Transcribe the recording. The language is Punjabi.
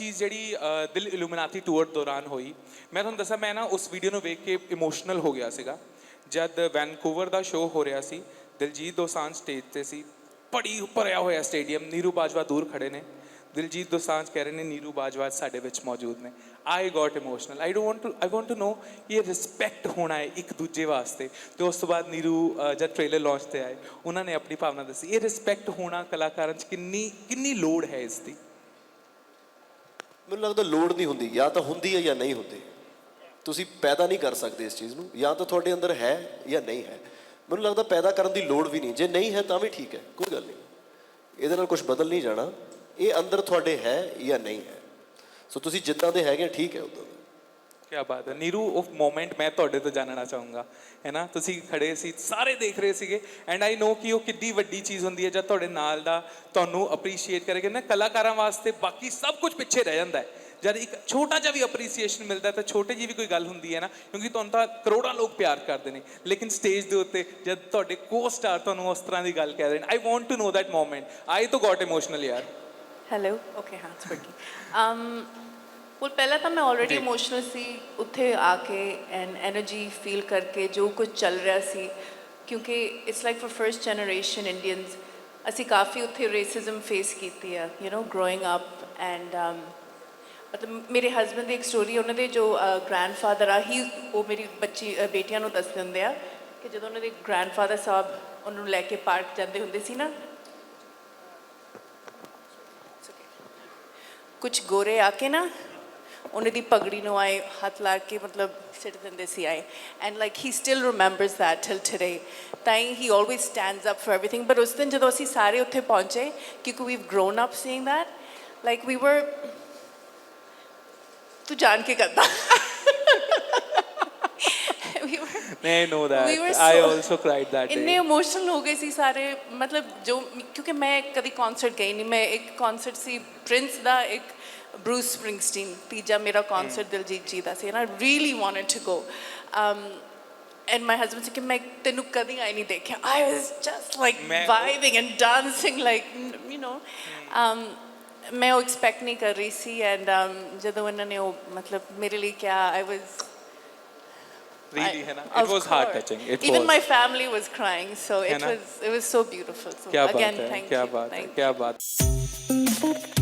ਚੀਜ਼ ਜਿਹੜੀ ਦਿਲ ਇਲੂਮੀਨਾਤੀ ਟੂਰ ਦੌਰਾਨ ਹੋਈ। ਮੈਂ ਤੁਹਾਨੂੰ ਦੱਸਾਂ, ਮੈਂ ਨਾ ਉਸ ਵੀਡੀਓ ਨੂੰ ਵੇਖ ਕੇ ਇਮੋਸ਼ਨਲ ਹੋ ਗਿਆ ਸੀਗਾ। ਜਦ ਵੈਨਕੂਵਰ ਦਾ ਸ਼ੋਅ ਹੋ ਰਿਹਾ ਸੀ, ਦਿਲਜੀਤ ਦੋਸਾਂਝ ਸਟੇਜ ਤੇ ਸੀ। ਬੜੀ ਭਰਿਆ ਹੋਇਆ ਸਟੇਡੀਅਮ ਨੀਰੂ ਬਾਜਵਾ ਦੂਰ ਖੜੇ ਨੇ। ਦਿਲਜੀਤ ਦੋਸਾਂਝ ਕਹਿ ਰਹੇ ਨੇ, ਨੀਰੂ ਬਾਜਵਾ ਸਾਡੇ ਵਿੱਚ ਮੌਜੂਦ ਨੇ। I got emotional I don't want to I want to know ਇਹ ਰਿਸਪੈਕਟ ਹੋਣਾ ਹੈ ਇੱਕ ਦੂਜੇ ਵਾਸਤੇ। ਤੇ ਉਸ ਤੋਂ ਬਾਅਦ ਨੀਰੂ ਜਦ ਟ੍ਰੇਲਰ ਲਾਂਚ ਤੇ ਆਏ, ਉਹਨਾਂ ਨੇ ਆਪਣੀ ਭਾਵਨਾ ਦੱਸੀ, ਇਹ ਰਿਸਪੈਕਟ ਹੋਣਾ ਕਲਾਕਾਰਾਂ 'ਚ ਕਿੰਨੀ ਕਿੰਨੀ ਲੋੜ ਹੈ ਇਸ ਦੀ? ਮੈਨੂੰ ਲੱਗਦਾ ਲੋੜ ਨਹੀਂ ਹੁੰਦੀ, ਜਾਂ ਤਾਂ ਹੁੰਦੀ ਹੈ ਜਾਂ ਨਹੀਂ ਹੁੰਦੀ। ਤੁਸੀਂ ਪੈਦਾ ਨਹੀਂ ਕਰ ਸਕਦੇ ਇਸ ਚੀਜ਼ ਨੂੰ, ਜਾਂ ਤਾਂ ਤੁਹਾਡੇ ਅੰਦਰ ਹੈ ਜਾਂ ਨਹੀਂ ਹੈ। ਮੈਨੂੰ ਲੱਗਦਾ ਪੈਦਾ ਕਰਨ ਦੀ ਲੋੜ ਵੀ ਨਹੀਂ। ਜੇ ਨਹੀਂ ਹੈ ਤਾਂ ਵੀ ਠੀਕ ਹੈ, ਕੋਈ ਗੱਲ ਨਹੀਂ। ਇਹਦੇ ਨਾਲ ਕੁਝ ਬਦਲ ਨਹੀਂ ਜਾਣਾ। ਇਹ ਅੰਦਰ ਤੁਹਾਡੇ ਹੈ ਜਾਂ ਨਹੀਂ ਹੈ। ਸੋ ਤੁਸੀਂ ਜਿੱਦਾਂ ਦੇ ਹੈਗੇ, ਠੀਕ ਹੈ, ਉਦਾਂ। ਕੀ ਬਾਤ ਹੈ। ਨੀਰੂ, ਉਹ ਮੂਮੈਂਟ ਮੈਂ ਤੁਹਾਡੇ ਤੋਂ ਜਾਣਨਾ ਚਾਹੂੰਗਾ। ਹੈ ਨਾ? ਤੁਸੀਂ ਖੜੇ ਸੀ, ਸਾਰੇ ਦੇਖ ਰਹੇ ਸੀਗੇ। ਐਂਡ ਆਈ ਨੋ ਕਿ ਉਹ ਕਿੰਨੀ ਵੱਡੀ ਚੀਜ਼ ਹੁੰਦੀ ਹੈ ਜਦ ਤੁਹਾਡੇ ਨਾਲ ਦਾ ਤੁਹਾਨੂੰ ਅਪਰੀਸ਼ੀਏਟ ਕਰੇਗਾ। ਨਾ, ਕਲਾਕਾਰਾਂ ਵਾਸਤੇ ਬਾਕੀ ਸਭ ਕੁਝ ਪਿੱਛੇ ਰਹਿ ਜਾਂਦਾ ਹੈ। ਜਦ ਇੱਕ ਛੋਟਾ ਜਿਹਾ ਵੀ ਅਪਰੀਸੀਏਸ਼ਨ ਮਿਲਦਾ ਤਾਂ ਛੋਟੇ ਜਿਹੀ ਵੀ ਕੋਈ ਗੱਲ ਹੁੰਦੀ ਹੈ ਨਾ, ਕਿਉਂਕਿ ਤੁਹਾਨੂੰ ਤਾਂ ਕਰੋੜਾਂ ਲੋਕ ਪਿਆਰ ਕਰਦੇ ਨੇ। ਲੇਕਿਨ ਸਟੇਜ ਦੇ ਉੱਤੇ ਜਦ ਤੁਹਾਡੇ ਕੋ-ਸਟਾਰ ਤੁਹਾਨੂੰ ਉਸ ਤਰ੍ਹਾਂ ਦੀ ਗੱਲ ਕਹਿ ਰਹੇ ਨੇ I want to know that moment I ਤਾਂ ਗਾਟ ਇਮੋਸ਼ਨਲ ਯਾਰ। ਹੈਲੋ ਓਕੇ ਹਾਂ ਇਟਸ ਵਰਕਿੰਗ um well ਪਹਿਲਾਂ ਤਾਂ ਮੈਂ ਆਲਰੇਡੀ ਇਮੋਸ਼ਨਲ ਸੀ ਉੱਥੇ ਆ ਕੇ ਐਂਡ એનર્ਜੀ ਫੀਲ ਕਰਕੇ ਜੋ ਕੁਝ ਚੱਲ ਰਿਹਾ ਸੀ ਕਿਉਂਕਿ it's like for first generation Indians ਅਸੀਂ ਕਾਫੀ ਉੱਥੇ ਰੇਸਿਜ਼ਮ ਫੇਸ ਕੀਤੀ ਆ you know growing up and ਮਤਲਬ ਮੇਰੇ ਹਸਬੰਦ ਦੀ ਇੱਕ ਸਟੋਰੀ ਉਹਨਾਂ ਦੇ ਜੋ ਗ੍ਰੈਂਡਫਾਦਰ ਆ ਹੀ ਉਹ ਮੇਰੀ ਬੱਚੀ ਬੇਟੀਆਂ ਨੂੰ ਦੱਸਦੇ ਹੁੰਦੇ ਆ ਕਿ ਜਦੋਂ ਉਹਨਾਂ ਦੇ ਗ੍ਰੈਂਡਫਾਦਰ ਸਾਹਿਬ ਉਹਨਾਂ ਨੂੰ ਲੈ ਕੇ ਪਾਰਕ ਜਾਂਦੇ ਹੁੰਦੇ ਸੀ ਨਾ ਕੁਝ ਗੋਰੇ ਆ ਕੇ ਨਾ ਉਹਨੇ ਦੀ ਪਗੜੀ ਨੂੰ ਆਏ, ਹੱਥ ਲਾ ਕੇ ਮਤਲਬ ਸਿੱਟ ਦਿੰਦੇ ਸੀ ਆਏ। And like he still remembers that till today ਤਾਂ he always stands up for everything but ਉਸ ਦਿਨ ਜਦੋਂ ਅਸੀਂ ਸਾਰੇ ਉੱਥੇ ਪਹੁੰਚੇ, ਕਿਉਂਕਿ we've grown up seeing that like we were ਤੂੰ ਜਾਣ ਕੇ ਕਰਦਾ। We were I know that. We were I so- also cried that ਇੰਨੇ. ਇਮੋਸ਼ਨਲ ਹੋ ਗਏ ਸੀ ਸਾਰੇ ਮਤਲਬ ਜੋ ਕਿਉਂਕਿ ਮੈਂ ਕਦੀ ਕਨਸਰਟ ਗਈ ਨਹੀਂ ਮੈਂ ਇੱਕ ਕਨਸਰਟ ਸੀ ਪ੍ਰਿੰਸ ਦਾ ਇੱਕ ਬਰੂਸ ਸਪ੍ਰਿੰਗਸਟੀਨ ਤੀਜਾ ਮੇਰਾ ਕਨਸਰਟ ਦਿਲਜੀਤ ਜੀ ਦਾ ਸੀ and I really wanted to go um and my husband ਸੀ ਕਿ ਮੈਂ ਤੈਨੂੰ ਕਦੀ ਆਈ ਨਹੀਂ ਦੇਖਿਆ ਆਈ ਵਾਸ ਜਸਟ ਲਾਈਕ ਮੈਂ- vibing and dancing like you know um ਮੈਂ ਉਹ ਐਕਸਪੈਕਟ ਨਹੀਂ ਕਰ ਰਹੀ ਸੀ ਐਂਡ ਜਦੋਂ ਇਹਨਾਂ ਨੇ ਉਹ ਮਤਲਬ ਮੇਰੇ ਲਈ ਕਿਹਾ ਆਈ ਵਾਸ really, Hannah. It was heart touching. It Even was. my family was crying, so it was it was so beautiful. So again, thank you. Baat thank. Kya baat.